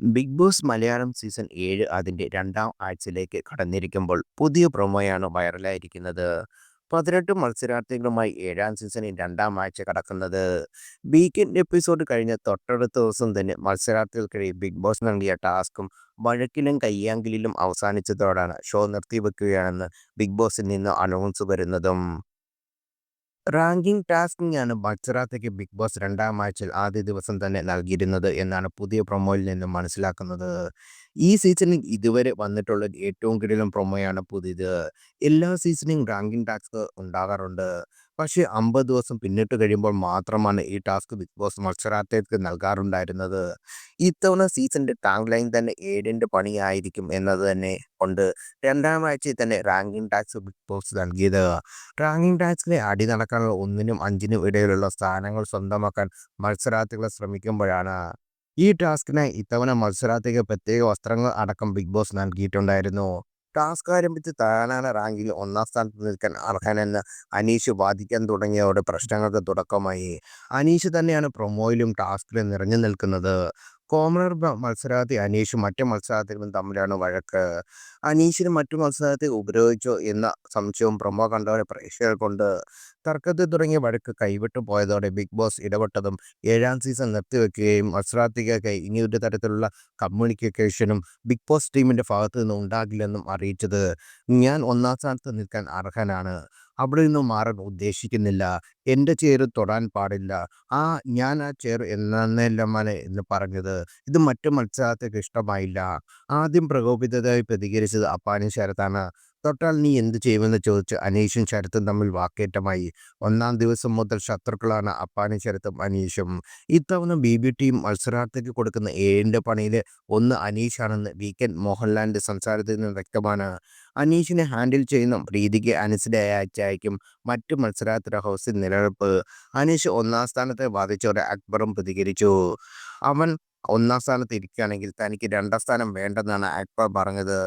Big boss Malayalam season ഏഴ് അതിന്റെ രണ്ടാം ആഴ്ചയിലേക്ക് കടന്നിരിക്കുമ്പോൾ പുതിയ പ്രൊമോയാണ് വൈറലായിരിക്കുന്നത്. പതിനെട്ട് മത്സരാർത്ഥികളുമായി ഏഴാം സീസണിൽ രണ്ടാം ആഴ്ച കടക്കുന്നത്. വീക്കെൻഡ് എപ്പിസോഡ് കഴിഞ്ഞ തൊട്ടടുത്ത ദിവസം തന്നെ മത്സരാർത്ഥികൾക്കിടയിൽ ബിഗ് ബോസ് നൽകിയ ടാസ്കും വഴക്കിലും കയ്യാങ്കിലും അവസാനിച്ചതോടാണ് ഷോ നിർത്തിവെക്കുകയാണെന്ന് ബിഗ് ബോസിൽ നിന്ന് അനൗൺസ് വരുന്നതും. റാങ്കിംഗ് ടാസ്കിംഗ് ആണ് ബക്സറാത്തേക്ക് ബിഗ് ബോസ് രണ്ടാം ആഴ്ചയിൽ ആദ്യ ദിവസം തന്നെ നൽകിയിരുന്നത് എന്നാണ് പുതിയ പ്രൊമോയിൽ നിന്നും മനസ്സിലാക്കുന്നത്. ഈ സീസണിൽ ഇതുവരെ വന്നിട്ടുള്ള ഏറ്റവും കിടിലും പ്രൊമോയാണ് പുതിയത്. എല്ലാ സീസണിലും റാങ്കിങ് ടാസ്ക് ഉണ്ടാകാറുണ്ട്. പക്ഷേ അമ്പത് ദിവസം പിന്നിട്ട് കഴിയുമ്പോൾ മാത്രമാണ് ഈ ടാസ്ക് ബിഗ് ബോസ് മത്സരാർത്ഥികൾക്ക് നൽകാറുണ്ടായിരുന്നത്. ഇത്തവണ സീസണിന്റെ ടാങ്ക് ലൈൻ തന്നെ ഏഴിന്റെ പണിയായിരിക്കും എന്നത് തന്നെ കൊണ്ട് രണ്ടാം ആഴ്ചയിൽ തന്നെ റാങ്കിങ് ടാക്സ് ബിഗ് ബോസ് നൽകിയത്. റാങ്കിങ് ടാക്സിലെ അടി നടക്കാനുള്ള ഒന്നിനും അഞ്ചിനും ഇടയിലുള്ള സ്ഥാനങ്ങൾ സ്വന്തമാക്കാൻ മത്സരാർത്ഥികൾ ശ്രമിക്കുമ്പോഴാണ് ഈ ടാസ്കിനായി ഇത്തവണ മത്സരാർത്ഥിക്ക് പ്രത്യേക വസ്ത്രങ്ങൾ അടക്കം ബിഗ് ബോസ് നൽകിയിട്ടുണ്ടായിരുന്നു. ടാസ്ക് ആരംഭിച്ച് താനാണ് റാങ്കിൽ ഒന്നാം സ്ഥാനത്ത് നിൽക്കാൻ അർഹനെന്ന് അനീഷ് വാദിക്കാൻ തുടങ്ങിയതോടെ പ്രശ്നങ്ങൾക്ക് തുടക്കമായി. അനീഷ് തന്നെയാണ് പ്രൊമോയിലും ടാസ്കിലും നിറഞ്ഞു നിൽക്കുന്നത്. കോമണർ മത്സരാർത്ഥി അനീഷും മറ്റു മത്സരാർത്ഥികളും തമ്മിലാണ് വഴക്ക്. അനീഷിന് മറ്റു മത്സരാർത്ഥി ഉപയോഗിച്ചോ എന്ന സംശയവും പ്രമോ കണ്ടവരെ പ്രേക്ഷകർക്കുണ്ട് തർക്കത്തിൽ തുടങ്ങിയ വഴക്ക് കൈവിട്ടു പോയതോടെ ബിഗ് ബോസ് ഇടപെട്ടതും ഏഴാം സീസൺ നിർത്തിവെക്കുകയും മത്സരാർത്ഥികൾക്കായി ഇനി ഒരു തരത്തിലുള്ള കമ്മ്യൂണിക്കേഷനും ബിഗ് ബോസ് ടീമിന്റെ ഭാഗത്തു നിന്ന് ഉണ്ടാകില്ലെന്നും അറിയിച്ചത്. ഞാൻ ഒന്നാം സ്ഥാനത്ത് നിൽക്കാൻ അർഹനാണ്. അവിടെ നിന്ന് മാറാൻ ഉദ്ദേശിക്കുന്നില്ല. എന്റെ ചേർ തൊടാൻ പാടില്ല. ആ ഞാൻ ആ ചെയർ എന്നല്ലമ്മനെ എന്ന് പറഞ്ഞത്. ഇത് മറ്റു മത്സരാർത്ഥികൾക്ക് ഇഷ്ടമായില്ല. ആദ്യം പ്രകോപിതരായി പ്രതികരിച്ചത് അപ്പാനി ശരത്താണ്. തൊട്ടാൽ നീ എന്ത് ചെയ്യുമെന്ന് ചോദിച്ച് അനീഷും ശരത്തും തമ്മിൽ വാക്കേറ്റമായി. ഒന്നാം ദിവസം മുതൽ ശത്രുക്കളാണ് അപ്പാനും ശരത്തും അനീഷും. ഇത്തവണ ബി ബി ടീം മത്സരാർത്ഥിക്ക് കൊടുക്കുന്ന ഏഴിന്റെ പണിയിൽ ഒന്ന് അനീഷാണെന്ന് വി കെൻ മോഹൻലാലിന്റെ സംസാരത്തിൽ നിന്ന് വ്യക്തമാണ്. അനീഷിനെ ഹാൻഡിൽ ചെയ്യുന്ന പ്രീതിക്ക് രീതിക്ക് അയച്ചായിരിക്കും മറ്റു മത്സരാർത്ഥിയുടെ ഹൗസിൽ നിലനിൽപ്പ്. അനീഷ് ഒന്നാം സ്ഥാനത്തെ ബാധിച്ചോടെ അക്ബറും പ്രതികരിച്ചു. അവൻ ഒന്നാം സ്ഥാനത്ത് ഇരിക്കുകയാണെങ്കിൽ തനിക്ക് രണ്ടാം സ്ഥാനം വേണ്ടെന്നാണ് അക്ബർ പറഞ്ഞത്.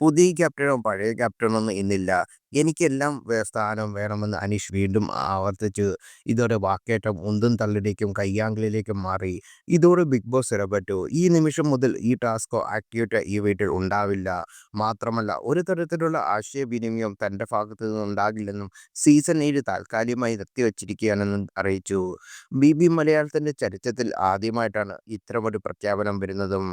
പുതിയ ക്യാപ്റ്റനോ പഴയ ക്യാപ്റ്റനോ ഒന്നും ഇന്നില്ല. എനിക്കെല്ലാം സ്ഥാനം വേണമെന്ന് അനീഷ് വീണ്ടും ആവർത്തിച്ച് ഇതോടെ വാക്കേറ്റം ഉന്തും തള്ളിലേക്കും കയ്യാങ്കളിലേക്കും മാറി. ഇതോടെ ബിഗ് ബോസ് ഇടപെട്ടു. ഈ നിമിഷം മുതൽ ഈ ടാസ്കോ ആക്ടിവിറ്റോ ഈ വീട്ടിൽ ഉണ്ടാവില്ല. മാത്രമല്ല ഒരു തരത്തിലുള്ള ആശയവിനിമയം തന്റെ ഭാഗത്തു നിന്ന് ഉണ്ടാകില്ലെന്നും സീസൺ ഏഴ് താൽക്കാലികമായി നിർത്തിവച്ചിരിക്കുകയാണെന്നും അറിയിച്ചു. ബി ബി മലയാളത്തിന്റെ ചരിത്രത്തിൽ ആദ്യമായിട്ടാണ് ഇത്തരമൊരു പ്രഖ്യാപനം വരുന്നതും.